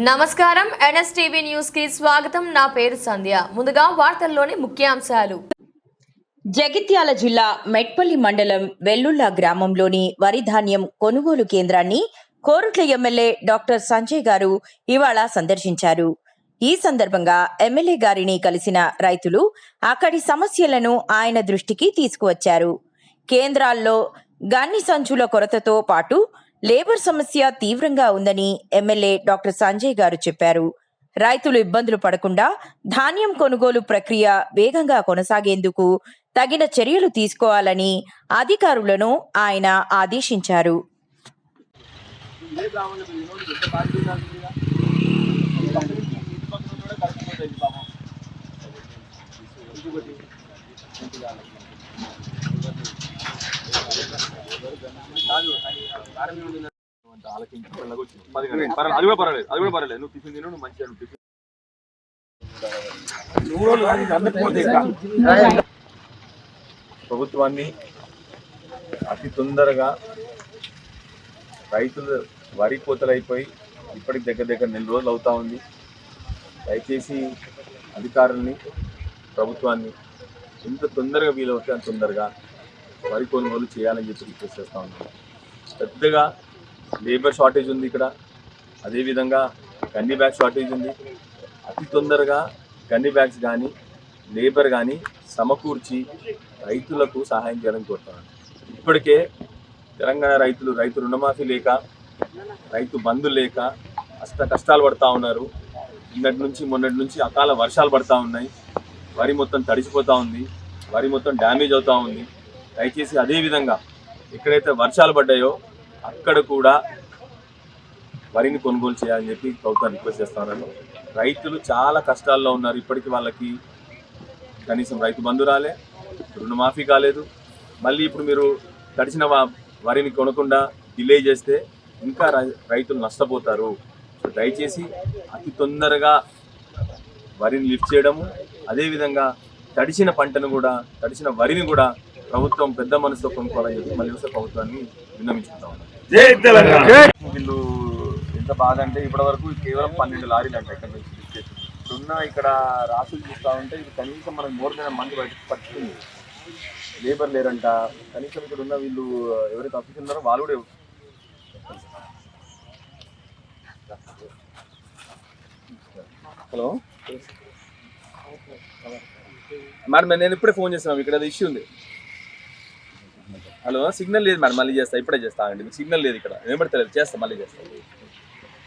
నమస్కారం. ఎన్ఎస్టీవీ న్యూస్కి స్వాగతం. నా పేరు సంధ్య. ముందుగా వార్తల్లోని ముఖ్యాంశాలు. జగిత్యాల జిల్లా మెట్పల్లి మండలం వెల్లుల్లా గ్రామంలోని వరి ధాన్యం కొనుగోలు కేంద్రాన్ని కోరుట్ల ఎమ్మెల్యే డాక్టర్ సంజయ్ గారు ఇవాళ సందర్శించారు. ఈ సందర్భంగా ఎమ్మెల్యే గారిని కలిసిన రైతులు అక్కడి సమస్యలను ఆయన దృష్టికి తీసుకువచ్చారు. కేంద్రాల్లో గన్ని సంచుల కొరతతో పాటు లేబర్ సమస్య తీవ్రంగా ఉందని ఎమ్మెల్యే డాక్టర్ సంజయ్ గారు చెప్పారు. రైతులు ఇబ్బందులు పడకుండా ధాన్యం కొనుగోలు ప్రక్రియ వేగంగా కొనసాగేందుకు తగిన చర్యలు తీసుకోవాలని అధికారులను ఆయన ఆదేశించారు. అది కూడా పర్వాలేదు అది కూడా పర్వాలేదు నువ్వు టిఫిన్ తిను నువ్వు మంచిగా నువ్వు టిఫిన్ ప్రభుత్వాన్ని అతి తొందరగా రైతులు వరి కోతలైపోయి ఇప్పటికి దగ్గర దగ్గర నెల రోజులు అవుతా ఉంది. దయచేసి అధికారుల్ని ప్రభుత్వాన్ని ఎంత తొందరగా వీలవుతే అంత తొందరగా వరి కొనుగోలు చేయాలని చెప్పి రిక్వెస్ట్ చేస్తా ఉన్నాను పెద్దగా లేబర్ షార్టేజ్ ఉంది ఇక్కడ. అదేవిధంగా గన్ని బ్యాగ్ షార్టేజ్ ఉంది. అతి తొందరగా గన్ని బ్యాగ్స్ కానీ లేబర్ కానీ సమకూర్చి రైతులకు సహాయం చేయాలని కోరుతున్నాను. ఇప్పటికే తెలంగాణ రైతులు రైతు రుణమాఫీ లేక రైతు బంధు లేక అష్ట కష్టాలు పడతా ఉన్నారు. నిన్నటి నుంచి మొన్నటి నుంచి అకాల వర్షాలు పడతా ఉన్నాయి. వరి మొత్తం తడిసిపోతూ ఉంది. వరి మొత్తం డ్యామేజ్ అవుతూ ఉంది. దయచేసి అదే విధంగా ఎక్కడైతే వర్షాలు పడ్డాయో అక్కడ కూడా వరిని కొనుగోలు చేయాలని చెప్పి ప్రభుత్వం రిక్వెస్ట్ చేస్తున్నాను. రైతులు చాలా కష్టాల్లో ఉన్నారు. ఇప్పటికీ వాళ్ళకి కనీసం రైతు బంధు రాలే రుణమాఫీ కాలేదు. మళ్ళీ ఇప్పుడు మీరు తడిచిన వా- వరిని కొనకుండా డిలే చేస్తే ఇంకా రై- రైతులు నష్టపోతారు. సో దయచేసి అతి తొందరగా వరిని లిఫ్ట్ చేయడము. అదేవిధంగా తడిచిన పంటను కూడా తడిచిన వరిని కూడా ప్రభుత్వం పెద్ద మనసుతో కొనుక్కోవాలని చెప్పి మళ్ళీ ఒకసారి ప్రభుత్వాన్ని విన్నవించుకుంటా వీళ్ళు ఎంత బాధ అంటే ఇప్పటి వరకు కేవలం పన్నెండు లారీలు అంట ఇక్కడ నుంచి ఇప్పుడున్న ఇక్కడ రాసులు చూస్తా ఉంటే ఇది కనీసం మనకు మోర్ దెన్ మంది బయట పట్టుకుంది లేబర్ లేరంట. కనీసం ఇక్కడ ఉన్న వీళ్ళు ఎవరైతే ఆఫీస్ ఉన్నారో వాళ్ళు కూడా హలో? మేడం నేను ఇప్పుడే ఫోన్ చేస్తున్నాను ఇక్కడ ఇష్యూ ఉంది. హలో సిగ్నల్ లేదు మేడం మళ్ళీ చేస్తా ఇప్పుడే చేస్తా అండి సిగ్నల్ లేదు ఇక్కడ వినబడతలేదు చేస్తా మళ్ళీ చేస్తా.